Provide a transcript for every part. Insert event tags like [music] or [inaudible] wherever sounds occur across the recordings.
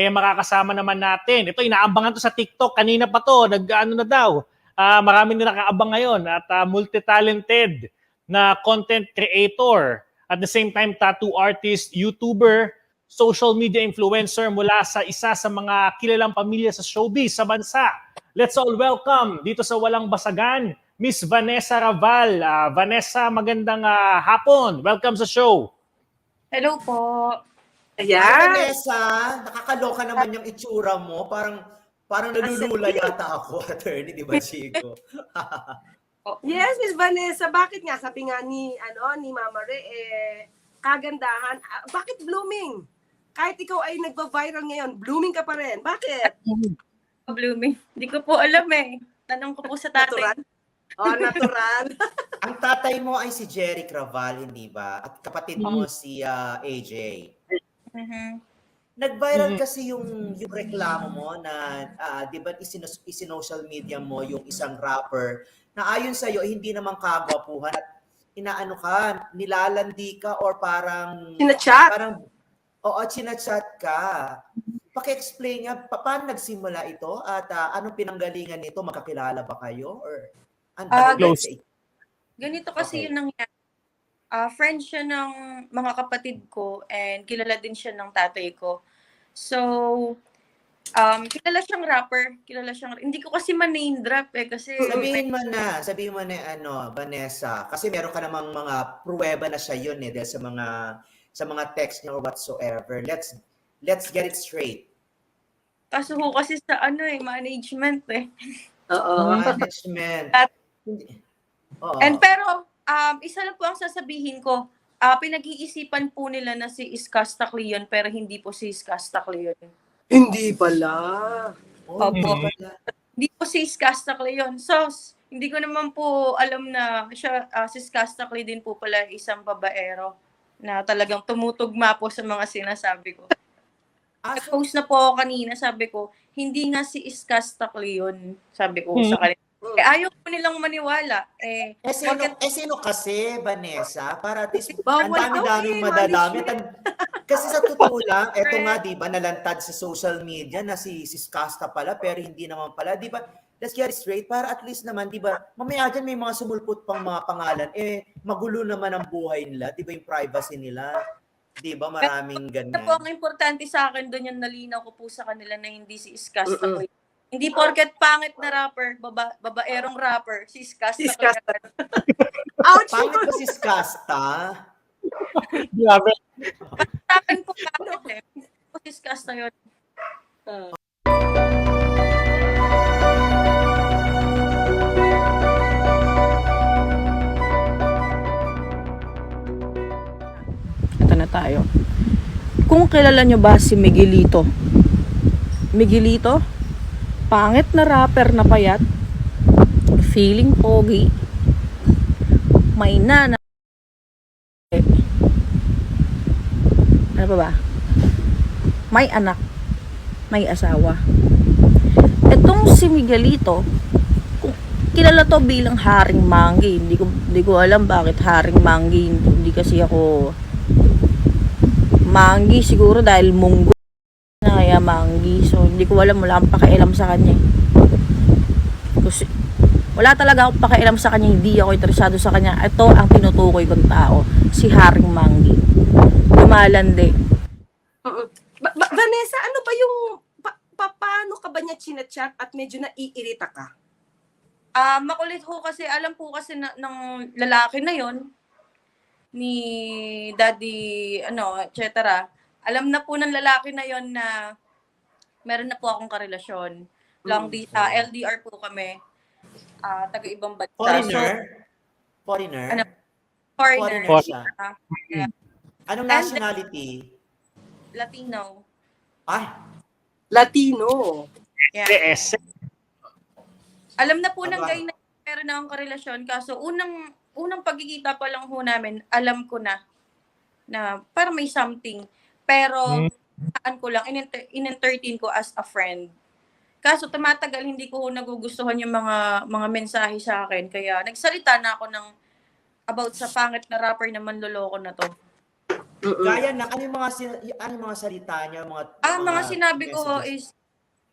eh makakasama naman natin. Ito, inaabangan to sa TikTok. Kanina pa to, nag-ano na daw. Ah, marami na nakaabang ngayon at ah, multi-talented na content creator. At the same time, tattoo artist, YouTuber, social media influencer mula sa isa sa mga kilalang pamilya sa showbiz sa bansa. Let's all welcome dito sa Walang Basagan, Miss Vanessa Raval. Ah, Vanessa, magandang ah, hapon. Welcome sa show. Hello po. Ay, Ayan. Vanessa, nakakaloka naman yung itsura mo. Parang parang nalulula [laughs] yata ako, attorney, di ba, Chico? [laughs] Yes, Miss Vanessa, bakit nga sabi nga ni ano ni Mama Re eh kagandahan, ah, bakit blooming? Kahit ikaw ay nagba-viral ngayon, blooming ka pa rin. Bakit? [laughs] Blooming. Hindi ko po alam eh. Tanong ko po sa Natural? tatay. Oh, natural. Ang tatay mo ay si Jerry Craval, hindi ba? At kapatid mo si ah, AJ. Mhm. Nag-viral Mhm. kasi yung yung reklamo mo na ah, 'di ba isinos- isinosocial media mo yung isang rapper na ayon sa iyo hindi naman kagwapuhan at inaano ka, nilalandi ka or parang Sinachat. Parang oo, chinachat ka. Paki-explain nga pa- paano nagsimula ito at ah, anong pinanggalingan nito? Magkakilala ba kayo or close. sa- Ganito kasi Okay. yung nangyari. Ah, friend siya ng mga kapatid ko and kilala din siya ng tatay ko. So, um, kilala siyang rapper. Kilala siyang, hindi ko kasi man-name drop eh kasi Sabihin mo na, sabihin mo na ano, Vanessa, kasi meron ka namang mga pruweba na siya yun eh dahil sa mga sa mga text niya or whatsoever. Let's let's get it straight. kaso ho kasi sa ano eh, management eh. Oo. Management. At- Hindi- Oo. And pero, um, isa lang po ang sasabihin ko, ah pinag-iisipan po nila na si Iskasta Cleon pero hindi po si Iskasta Cleon. Hindi pala. Oh, Opo. pala. Hindi po si Iskasta Cleon. So, hindi ko naman po alam na siya, ah, si Iskasta Cle din po pala isang babaero na talagang tumutugma po sa mga sinasabi ko. Ah, so, Nag-post na po ako kanina, sabi ko, hindi nga si Iskasta Cleon, sabi ko sa kanila. Eh, ayaw po nilang maniwala. Eh, Eh sino, Bakit- eh sino kasi, Vanessa? Para at least, Bawal ang daw dami-daming eh, madadami. management. Tan- Kasi sa totoo [laughs] lang, eto nga, di ba, nalantad sa social media na si, si Skasta pala, pero hindi naman pala, di ba? Let's get it straight, para at least naman, di ba, mamaya dyan may mga sumulpot pang mga pangalan, eh, magulo naman ang buhay nila, di ba, yung privacy nila. Di ba, maraming Ano po ganyan. ang importante sa akin doon yung nalinaw ko po sa kanila na hindi si Iskasta Mm-mm. Cleon. Hindi porket pangit na rapper, baba, babaerong rapper, si Iskasta Si Iskasta. Cleon. Ouch! Pangit ko si Skasta. Grabe. Sa akin po pangit eh. Hindi po si Iskasta yun. Ito na tayo. Kung kilala nyo ba si Miguelito? Miguelito? Pangit na rapper na payat. Feeling pogi. May nana. Ano pa ba? May anak. May asawa. Etong si Miguelito, kilala to bilang Haring Manggi. Hindi ko, hindi ko alam bakit Haring Manggi. Hindi kasi ako Manggi siguro dahil munggo na kaya Manggi. So, hindi ko alam. Wala akong pakialam sa kanya. eh. Kasi, wala talaga akong pakialam sa kanya. Hindi ako interesado sa kanya. Ito ang tinutukoy kong tao. Si Haring Manggi. Lumalandi. Ba- ba- Vanessa, ano ba yung pa- pa- paano ka ba niya chinachat at medyo naiirita ka? Ah, makulit ho kasi alam po kasi na, ng lalaki na yon ni daddy ano, etc. Alam na po ng lalaki na yon na meron na po akong karelasyon. Long di ah, LDR po kami. Ah, taga ibang bansa. So, Foreigner? Foreigner? Ano? foreigner. Foreigner siya. Ah, Anong And- nationality? Latino. Ay, Latino. Yeah. PS. Alam na po ng Aba. guy na meron na akong karelasyon. Kaso unang, unang pagkikita pa lang ho namin, alam ko na na para may something. Pero, Hmm. Saan ko lang, in-enter- in-entertain ko as a friend. Kaso tumatagal, hindi ko nagugustuhan yung mga mga mensahe sa akin. Kaya nagsalita na ako ng about sa pangit na rapper na manloloko na to. Gaya na, ano yung mga, sin- ano yung mga salita niya, mga, Ah, mga sinabi ko messages? is,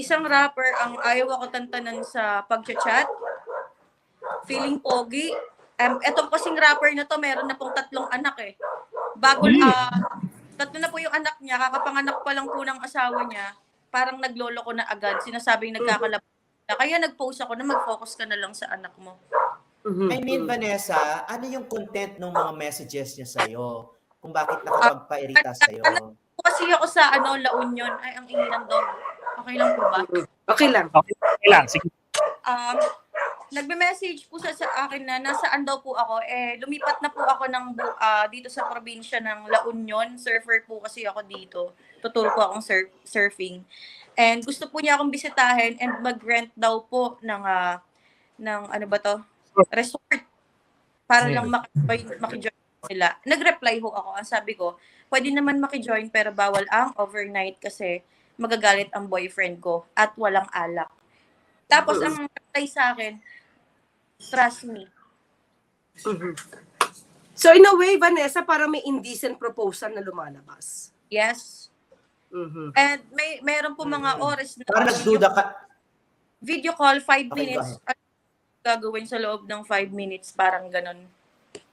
isang rapper ang ayaw ako tantanan sa pag-chat. Feeling pogi. Um, etong kasing rapper na to, meron na pong tatlong anak eh. Bago, ah, tatlo na po yung anak niya, kakapanganak pa lang po ng asawa niya, parang naglolo ko na agad, sinasabing nagkakalap. Kaya nag-post ako na mag-focus ka na lang sa anak mo. Mhm. I mean, Vanessa, ano yung content ng mga messages niya sa'yo? Kung bakit nakapagpairita sa'yo? Kasi ako sa ano, La Union, ay ang ingin ng dog. Okay lang po ba? Okay lang. Okay, okay lang. Sige. um, nagme-message po sa, sa akin na nasaan daw po ako. Eh, lumipat na po ako ng, ah, dito sa probinsya ng La Union. Surfer po kasi ako dito. Tuturo po akong surf, surfing. And gusto po niya akong bisitahin and mag-rent daw po ng, ah, ng ano ba to? Resort. Para lang maki- maki-join sila. Nag-reply ho ako. Ang sabi ko, pwede naman maki-join pero bawal ang overnight kasi magagalit ang boyfriend ko at walang alak. Tapos ang reply sa akin, trust me. Mhm. So in a way, Vanessa, para may indecent proposal na lumalabas. Yes. Mhm. And may meron po mga oras na Parang nagduda ka. video call, 5 Okay, minutes. Ano gagawin sa loob ng 5 minutes? Parang ganun.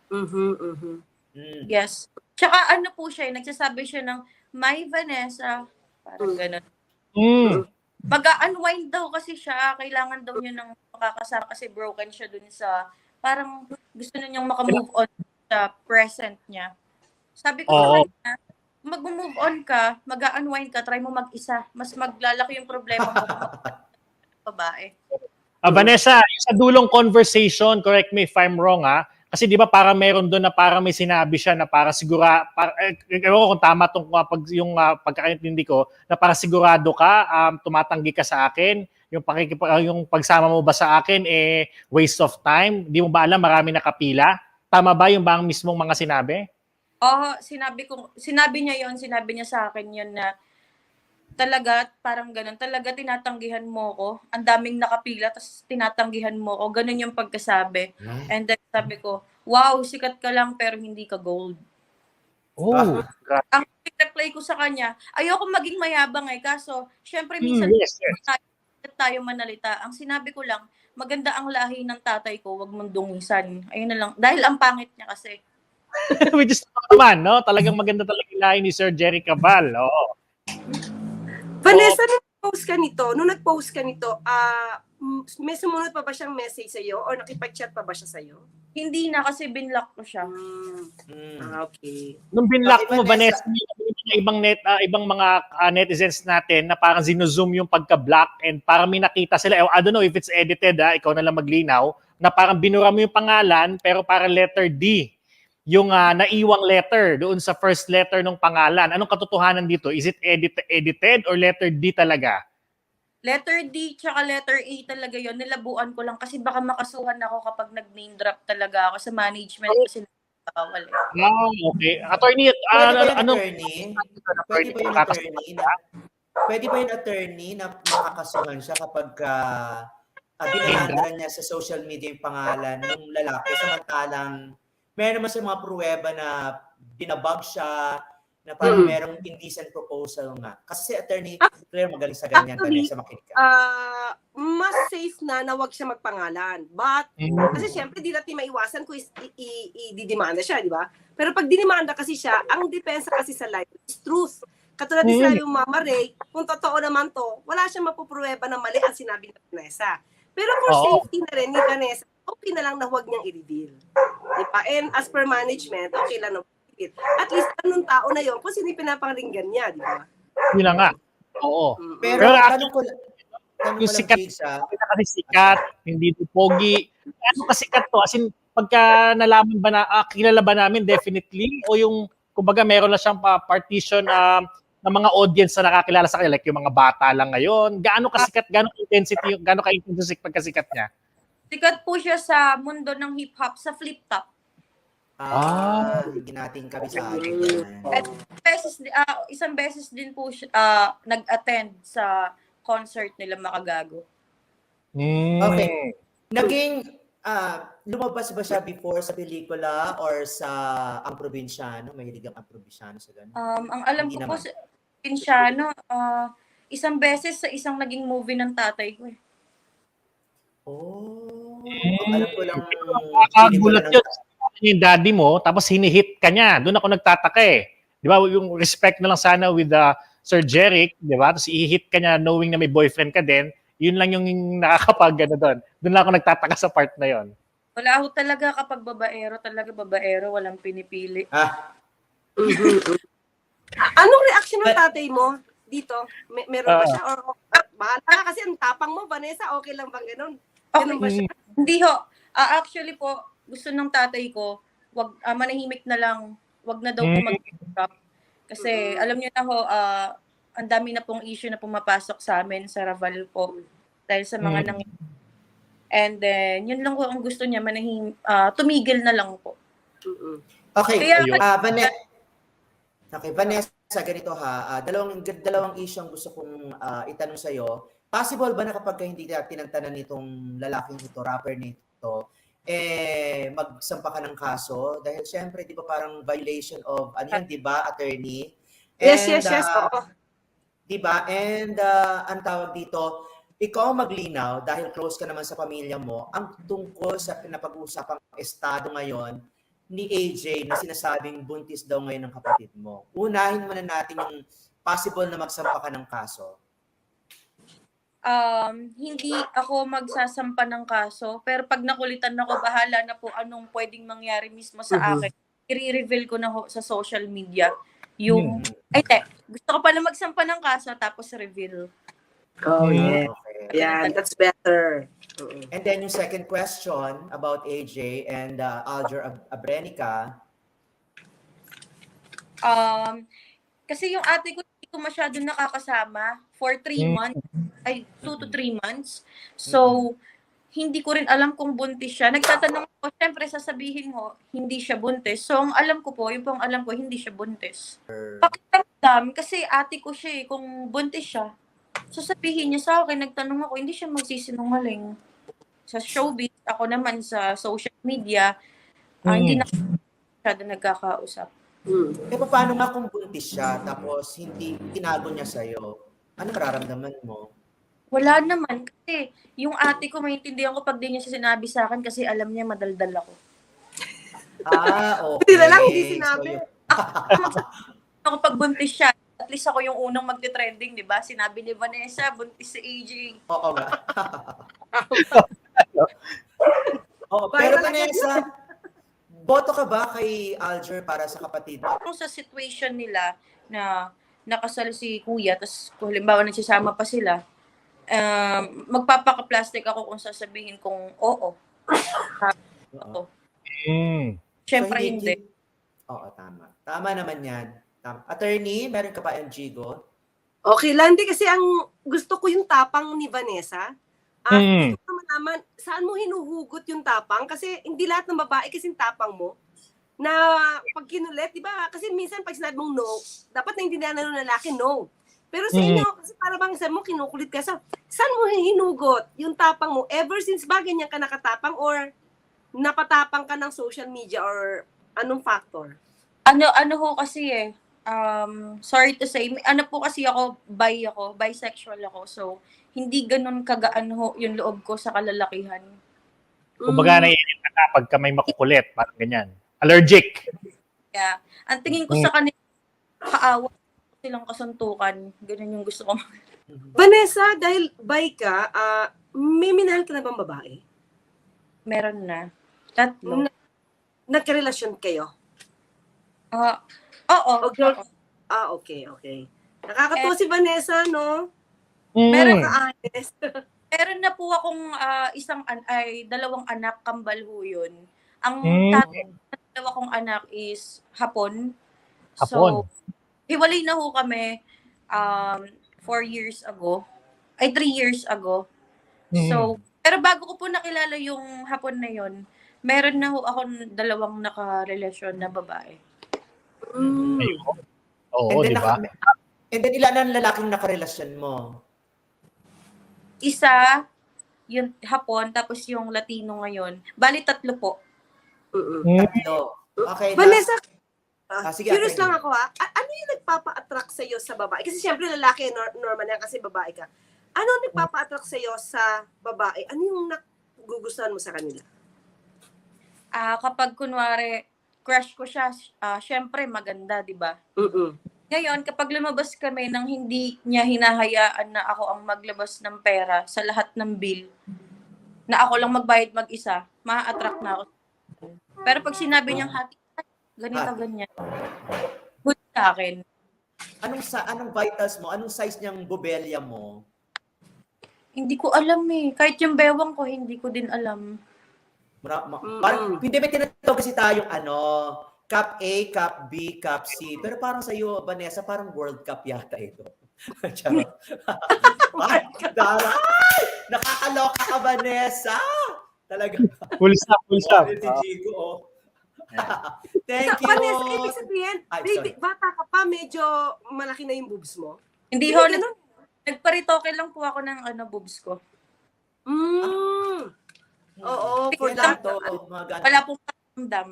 Mhm, mhm. Mm. Yes. Tsaka ano po siya, eh, nagsasabi siya ng, My Vanessa. Parang Mm. ganun. Mm. Mag-unwind daw kasi siya. Kailangan daw niya ng makakasama kasi broken siya dun sa, parang gusto na niyang makamove on sa present niya. Sabi ko sa Oo. kanya, mag-move on ka, mag-unwind ka, try mo mag-isa. Mas maglalaki yung problema mo kung [laughs] babae. Ah, Vanessa, sa dulong conversation, correct me if I'm wrong ha, kasi di ba para meron doon na para may sinabi siya na para sigura, para, eh, ko kung tama tong uh, pag, yung uh, pagkakaintindi ko, na para sigurado ka, um, tumatanggi ka sa akin, yung, pakikip, uh, yung pagsama mo ba sa akin, eh, waste of time, di mo ba alam, marami nakapila? Tama ba yung bang mismong mga sinabi? Oo, sinabi ko, sinabi niya yon sinabi niya sa akin yon na talaga, parang ganun, talaga tinatanggihan mo ko. Ang daming nakapila, tapos tinatanggihan mo ko. Ganun yung pagkasabi. And then sabi ko, wow, sikat ka lang pero hindi ka gold. Oh, Ang reply ko sa kanya, ayoko maging mayabang eh. Kaso, syempre Hmm, minsan yes, yes. tayo manalita. Ang sinabi ko lang, maganda ang lahi ng tatay ko, wag mong dungisan. Ayun na lang. Dahil ang pangit niya kasi. Which is naman, no? Talagang maganda talaga yung lahi ni Sir Jerry Cabal. Oo. Vanessa, nung nag-post ka nito, nung nag-post ka nito, ah, may sumunod pa ba siyang message sa'yo or nakipag-chat pa ba siya sa'yo? Hindi na kasi binlock ko siya. Mm. Ah, okay. Nung binlock mo, Vanessa? Vanessa, ibang net ah, ibang mga ah, netizens natin na parang zino-zoom yung pagka-block and parang may nakita sila. I don't know if it's edited, ha, ikaw na lang maglinaw, na parang binura mo yung pangalan pero parang letter D yung ah, naiwang letter doon sa first letter ng pangalan. Anong katotohanan dito? Is it edit- edited or letter D talaga? Letter D tsaka letter A talaga yon Nilabuan ko lang kasi baka makasuhan ako kapag nag-name drop talaga ako sa management kasi bawal eh. Ah, okay. Attorney, Pwede ba yung ano, attorney? Pwede ba yung attorney na Pwede ba yung attorney na makakasuhan siya kapag uh, uh, niya sa social media yung pangalan ng lalaki samantalang meron naman sa mga pruweba na binabag siya na parang Mm. merong indecent proposal nga. Kasi si attorney Claire magaling sa ganyan, Actually, Vanessa makinig ka. Ah, mas safe na na wag siya magpangalan. But, Mm. kasi syempre, di natin maiwasan kung is- i- i- i-didemanda siya, di ba? Pero pag dinimanda kasi siya, ang depensa kasi sa life is truth. Katulad ni Mm. sinabi yung Mama Ray, kung totoo naman to, wala siyang mapupruweba na mali ang sinabi ni Vanessa. Pero for Oo. safety na rin ni Vanessa, okay na lang na huwag niyang i-reveal. Di ba? And as per management, okay lang na i-reveal. At least anong tao na yon kung sino yung pinapangringgan niya, di ba? yun na nga. Oo. Mm. Pero, Pero tanong ko, lang- tanong yung sikat- ah, kasi sikat, hindi to pogi. Ano kasikat to? As in, pagka nalaman ba na, ah, kilala ba namin definitely? O yung, kumbaga, meron na siyang pa partition um, ng mga audience na nakakilala sa kanya, like yung mga bata lang ngayon. Gaano kasikat, gaano intensity, gaano ka-intensity pagkasikat niya? Sikat po siya sa mundo ng hip-hop sa flip top. ah, hindi natin kabisado yan. Beses, ah, isang beses din po siya ah, nag-attend sa concert nila Makagago. Mm. Okay. Naging ah, lumabas ba siya before sa pelikula or sa Ang Probinsyano? Mahilig ang Ang Probinsyano sa ganun. Um, ang alam Hindi ko po naman. sa Pinsyano, ah, isang beses sa isang naging movie ng tatay ko eh. Oh, Eh, alam ko lang. Nakakagulat yun. Yung daddy mo, tapos hinihit ka niya. Doon ako nagtataka eh. Di ba? Yung respect na lang sana with uh, Sir Jeric, di ba? Tapos i-hit ka niya knowing na may boyfriend ka din. Yun lang yung nakakapag ano doon. Doon lang ako nagtataka sa part na yon. Wala ako talaga kapag babaero, talaga babaero, walang pinipili. Ah, [laughs] Anong reaction ng tatay mo dito? May, meron ba Ah. siya? Or, ah, bahala ka kasi ang tapang mo, Vanessa, okay lang bang ganun? Ganun ba siya? Hindi ho. Ah, actually po, gusto ng tatay ko, wag ah, manahimik na lang, wag na daw po Mm. mag Kasi Mm. alam niyo na ho, ah, ang dami na pong issue na pumapasok sa amin sa Raval po dahil sa mga Mm. nang And then, yun lang po ang gusto niya, manahim, ah, tumigil na lang po. Okay. Kaya. Ah, Vanessa. Okay, Vanessa, ganito ha. Ah, dalawang dalawang issue ang gusto kong ah, itanong sa iyo. Possible ba na kapag ka hindi ka tinantanan nitong lalaking ito, rapper nito, eh magsampa ka ng kaso dahil syempre 'di ba parang violation of ano yan, 'di ba, attorney? Yes, And, yes, yes. ah, oo. 'di ba? And ah, ang tawag dito, ikaw maglinaw dahil close ka naman sa pamilya mo, ang tungkol sa pinapag-uusapang estado ngayon ni AJ na sinasabing buntis daw ngayon ng kapatid mo. Unahin muna natin yung possible na magsampa ka ng kaso. Um, hindi ako magsasampa ng kaso, pero pag nakulitan ako, bahala na po anong pwedeng mangyari mismo sa Mhm. akin. I-reveal ko na ho sa social media yung Hmm. Ay, te, gusto ko pala magsampa ng kaso tapos reveal. Oh, Mm. yeah. Okay. Yeah, that's better. And then yung second question about AJ and uh, Alger Ab- Abrenica, Um, kasi yung ate ko, hindi ko masyado nakakasama for three Mm. months, ay, two to three months. So, hindi ko rin alam kung buntis siya. Nagtatanong ko, syempre sasabihin mo, hindi siya buntis. So, ang alam ko po, yung pong alam ko, hindi siya buntis. Pakiramdam, kasi ate ko siya eh, kung buntis siya, sasabihin niya sa akin, nagtanong ako, hindi siya magsisinungaling. Sa showbiz, ako naman sa social media, ah, hindi Mm. na masyado nagkakausap. Mm. eh paano nga kung buntis siya tapos hindi tinago niya sa'yo? Ano nararamdaman mo? Wala naman. Kasi yung ate ko, maintindihan ko pag di niya siya sinabi sa akin kasi alam niya madaldal ako. Ah, okay. [laughs] Hindi na lang, hindi sinabi. yun- [laughs] Ako pag buntis siya, at least ako yung unang magte-trending, di ba? Sinabi ni Vanessa, buntis si AJ. Oo nga. [laughs] Oo, pero Vanessa, boto ka ba kay Alger para sa kapatid mo? Kung sa situation nila na nakasal si kuya, tapos kung halimbawa nagsasama pa sila, um, magpapaka-plastic ako kung sasabihin kong oo. Oo. Mm. Siyempre So, hindi. Oo, tama. Tama naman yan. Tama. Attorney, meron ka pa MG Okay, Landy, kasi ang gusto ko yung tapang ni Vanessa. Ah, Mm. gusto ko malaman, saan mo hinuhugot yung tapang? Kasi hindi lahat ng babae kasing tapang mo. Na pag kinulit, di ba? Kasi minsan pag sinabi mong no, dapat naintindihan na ng lalaki, no. Pero sa Mm. inyo, kasi para bang sabi mo, kinukulit ka sa, saan mo hinugot yung tapang mo? Ever since ba ganyan ka nakatapang or napatapang ka ng social media or anong factor? Ano, ano ho kasi eh, um, sorry to say, ano po kasi ako, bi ako, bisexual ako. So, hindi ganun kagaan ho yung loob ko sa kalalakihan. Kumbaga, Mm. naiinip ka na pagka may makukulit, parang ganyan. Allergic. Kaya, ang tingin ko sa kanila, kaawa silang kasuntukan. Ganun yung gusto ko. [laughs] Vanessa, dahil bi ka, ah, may minahal ka na bang babae? Meron na. Tatlo. Na- nagkarelasyon kayo? Ah, oo. O girl? oo. Ah, okay, okay. Nakakatuwa si Vanessa, no? Mm. Meron Honest. [laughs] Meron na po akong ah, isang, an- ay, dalawang anak, kambal ho yun. Ang Mm. tatay ng dalawa kong anak is Hapon. Hapon. So, hiwalay na ho kami um, four years ago. Ay, three years ago. Mm. So, pero bago ko po nakilala yung hapon na yon, meron na ho ako dalawang nakarelasyon na babae. Mm. Ayun. Oo, and, then, di ba? and then ilan ang lalaking nakarelasyon mo? Isa, yun hapon, tapos yung Latino ngayon. Bali, tatlo po. Hmm. Tatlo. Okay, last- Ah, sige, curious lang ako ha. A- ano yung nagpapa-attract sa iyo sa babae? Kasi siyempre lalaki nor- normal yan kasi babae ka. Ano ang nagpapa-attract sa iyo sa babae? Ano yung nagugustuhan mo sa kanila? Ah, kapag kunwari, crush ko siya, ah, syempre maganda, di ba? Mm-mm. Ngayon, kapag lumabas kami nang hindi niya hinahayaan na ako ang maglabas ng pera sa lahat ng bill, na ako lang magbayad mag-isa, ma-attract na ako. Pero pag sinabi niyang hati, ganito, Hati. ganyan, good sa akin. Anong sa anong vitals mo? Anong size niyang bubelya mo? Hindi ko alam eh. Kahit yung bewang ko, hindi ko din alam. Mara, ma, Mm-mm. parang, hindi ba tinatawag kasi tayong ano, Cup A, Cup B, Cup C. Pero parang sa iyo, Vanessa, parang World Cup yata ito. [laughs] Charot. [laughs] Ay, Dara. Ay, nakakaloka ka, Vanessa. Talaga. Full stop, full stop. Oh. Thank you. Vanessa, ibig sabihin, Ay, baby, sorry. bata ka pa, medyo malaki na yung boobs mo. Hindi ho, ganun. nagparitoke lang po ako ng ano, boobs ko. Mm. Oo, for Kailan that. to, mga ganun. Wala pong pakiramdam.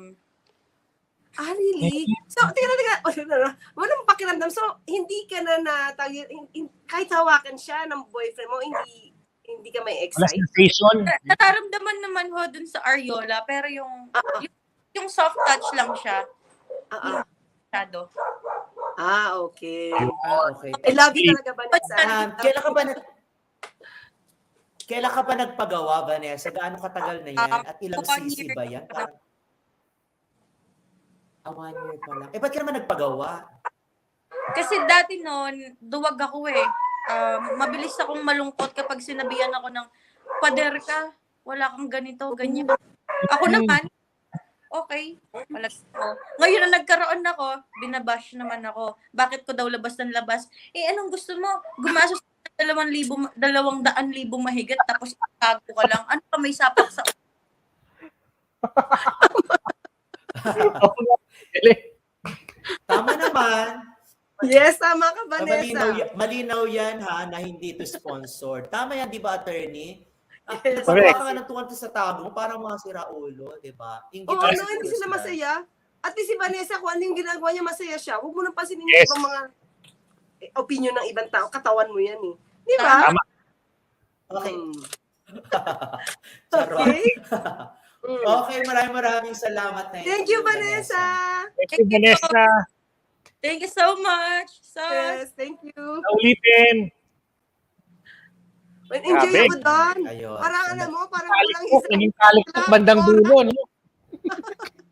Ah, really? So, tingnan na, oh, no, no. walang pakiramdam. So, hindi ka na na, tawag- hin- hin- kahit hawakan siya ng boyfriend mo, hindi hindi ka may Wala excite. sensation. Nararamdaman naman ho dun sa areola, pero yung, yung, yung soft touch lang siya. Ah, ah. Shadow. ah, okay. Ah, okay. I love you talaga, Vanessa. Um, kailan ka ba nag Kailan ka pa nagpagawa, Vanessa? Gaano katagal na yan? At ilang cc year. ba yan? Parang, ah, one year pa lang. Eh, ba't ka naman nagpagawa? Kasi dati noon, duwag ako eh. Um, mabilis akong malungkot kapag sinabihan ako ng, pader ka, wala kang ganito, ganyan. Ako naman, okay, wala ko. Ngayon na nagkaroon ako, binabash naman ako. Bakit ko daw labas ng labas? Eh, anong gusto mo? Gumasos ka ng dalawang libo, dalawang daan libo mahigit, tapos itago ka lang. Ano pa may sapak sa [laughs] Tama naman. Yes, tama ka, Malinaw, Vanessa. y- malinaw yan ha, na hindi ito sponsored. Tama yan, di ba, attorney? Ah, Yes. Correct. ka ng tuwan sa tago mo, parang mga siraulo, di ba? Oo, ang no, hindi sila masaya. At si Vanessa, kung ano yung ginagawa niya, masaya siya. Huwag mo nang pansinin yung Yes. ibang mga eh, opinion ng ibang tao. Katawan mo yan eh. Di ba? Tama. Okay. Mm. [laughs] Charot. Okay? Mm. [laughs] Okay, maraming maraming salamat na Thank you, Vanessa. Thank you, Vanessa. Thank you so much. So, Yes, thank you. Ulitin. Enjoy Grabe. ako doon. Ayun. Parang alam mo, parang walang Kalikpok, isang naging kalikpok bandang dulo. No? [laughs]